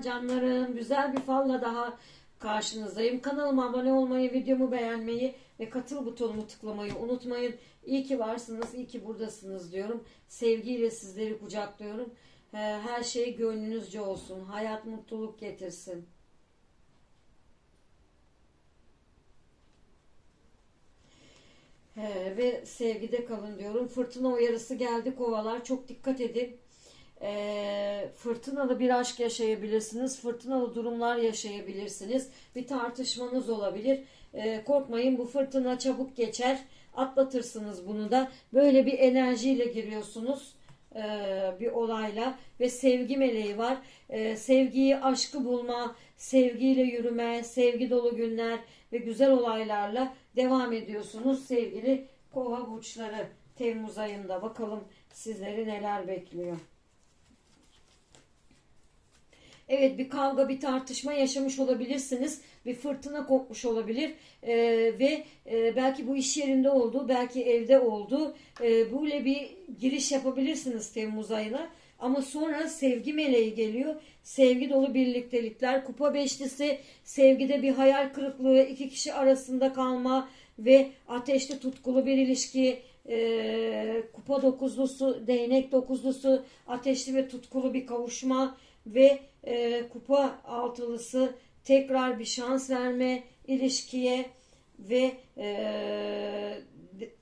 Canlarım güzel bir falla daha karşınızdayım. Kanalıma abone olmayı, videomu beğenmeyi ve katıl butonumu tıklamayı unutmayın. İyi ki varsınız, iyi ki buradasınız diyorum. Sevgiyle sizleri kucaklıyorum. Ee, Her şey gönlünüzce olsun. Hayat mutluluk getirsin. Ee, ve sevgide kalın diyorum. Fırtına uyarısı geldi kovalar. Çok dikkat edin. Ee, fırtınalı bir aşk yaşayabilirsiniz. Fırtınalı durumlar yaşayabilirsiniz. Bir tartışmanız olabilir. Ee, korkmayın bu fırtına çabuk geçer. Atlatırsınız bunu da. Böyle bir enerjiyle giriyorsunuz ee, bir olayla ve sevgi meleği var. Ee, sevgiyi, aşkı bulma, sevgiyle yürüme, sevgi dolu günler ve güzel olaylarla devam ediyorsunuz sevgili kova burçları. Temmuz ayında bakalım sizleri neler bekliyor. Evet bir kavga bir tartışma yaşamış olabilirsiniz. Bir fırtına kopmuş olabilir. Ee, ve e, belki bu iş yerinde oldu. Belki evde oldu. Ee, böyle bir giriş yapabilirsiniz Temmuz ayına. Ama sonra sevgi meleği geliyor. Sevgi dolu birliktelikler. Kupa beşlisi sevgide bir hayal kırıklığı. iki kişi arasında kalma ve ateşli tutkulu bir ilişki. Ee, kupa dokuzlusu, değnek dokuzlusu, ateşli ve tutkulu bir kavuşma ve e, kupa altılısı tekrar bir şans verme ilişkiye ve e,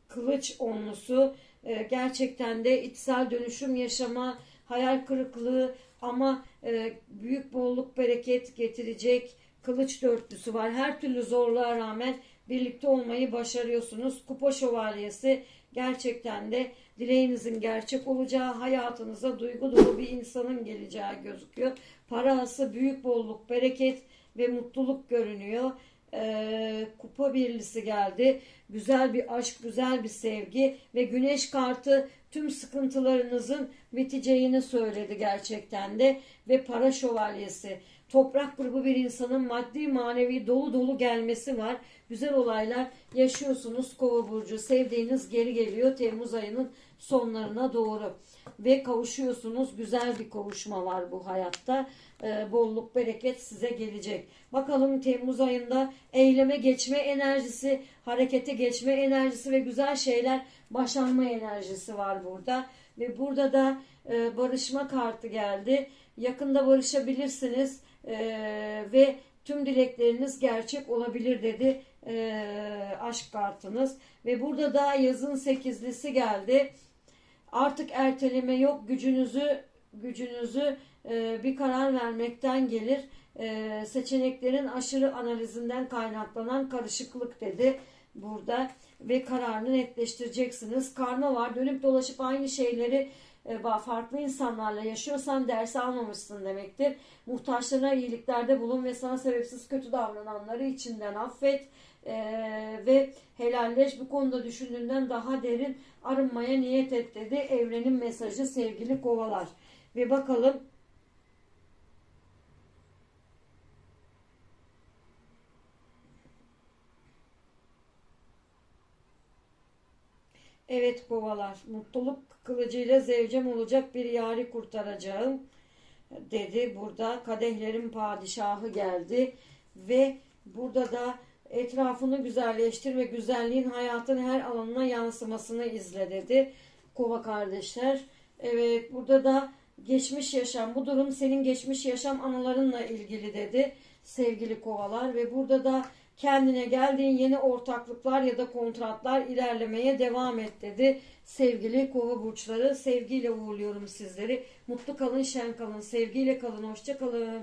kılıç onlusu e, gerçekten de içsel dönüşüm yaşama, hayal kırıklığı ama e, büyük bolluk bereket getirecek kılıç dörtlüsü var. Her türlü zorluğa rağmen birlikte olmayı başarıyorsunuz. Kupa şövalyesi gerçekten de dileğinizin gerçek olacağı, hayatınıza duygu dolu bir insanın geleceği gözüküyor. Parası, büyük bolluk, bereket ve mutluluk görünüyor. Ee, kupa birlisi geldi. Güzel bir aşk, güzel bir sevgi ve güneş kartı tüm sıkıntılarınızın biteceğini söyledi gerçekten de ve para şövalyesi. Toprak grubu bir insanın maddi manevi dolu dolu gelmesi var. Güzel olaylar yaşıyorsunuz Kova burcu. Sevdiğiniz geri geliyor Temmuz ayının sonlarına doğru ve kavuşuyorsunuz. Güzel bir kavuşma var bu hayatta. Ee, bolluk, bereket size gelecek. Bakalım Temmuz ayında eyleme geçme enerjisi, harekete geçme enerjisi ve güzel şeyler başarma enerjisi var burada. Ve burada da e, barışma kartı geldi. Yakında barışabilirsiniz e, ve tüm dilekleriniz gerçek olabilir dedi e, aşk kartınız. Ve burada da yazın sekizlisi geldi. Artık erteleme yok. Gücünüzü gücünüzü e, bir karar vermekten gelir. E, seçeneklerin aşırı analizinden kaynaklanan karışıklık dedi burada ve kararını netleştireceksiniz. Karma var. Dönüp dolaşıp aynı şeyleri e, farklı insanlarla yaşıyorsan ders almamışsın demektir. Muhtaçlarına iyiliklerde bulun ve sana sebepsiz kötü davrananları içinden affet e, ve helalleş. Bu konuda düşündüğünden daha derin arınmaya niyet et dedi. Evrenin mesajı sevgili kovalar. Ve bakalım Evet kovalar, mutluluk kılıcıyla zevcem olacak bir yari kurtaracağım dedi. Burada kadehlerin padişahı geldi ve burada da etrafını güzelleştir ve güzelliğin hayatın her alanına yansımasını izle dedi. Kova kardeşler. Evet burada da geçmiş yaşam bu durum senin geçmiş yaşam anılarınla ilgili dedi sevgili kovalar ve burada da kendine geldiğin yeni ortaklıklar ya da kontratlar ilerlemeye devam et dedi. Sevgili kova burçları sevgiyle uğurluyorum sizleri. Mutlu kalın, şen kalın, sevgiyle kalın, hoşça kalın.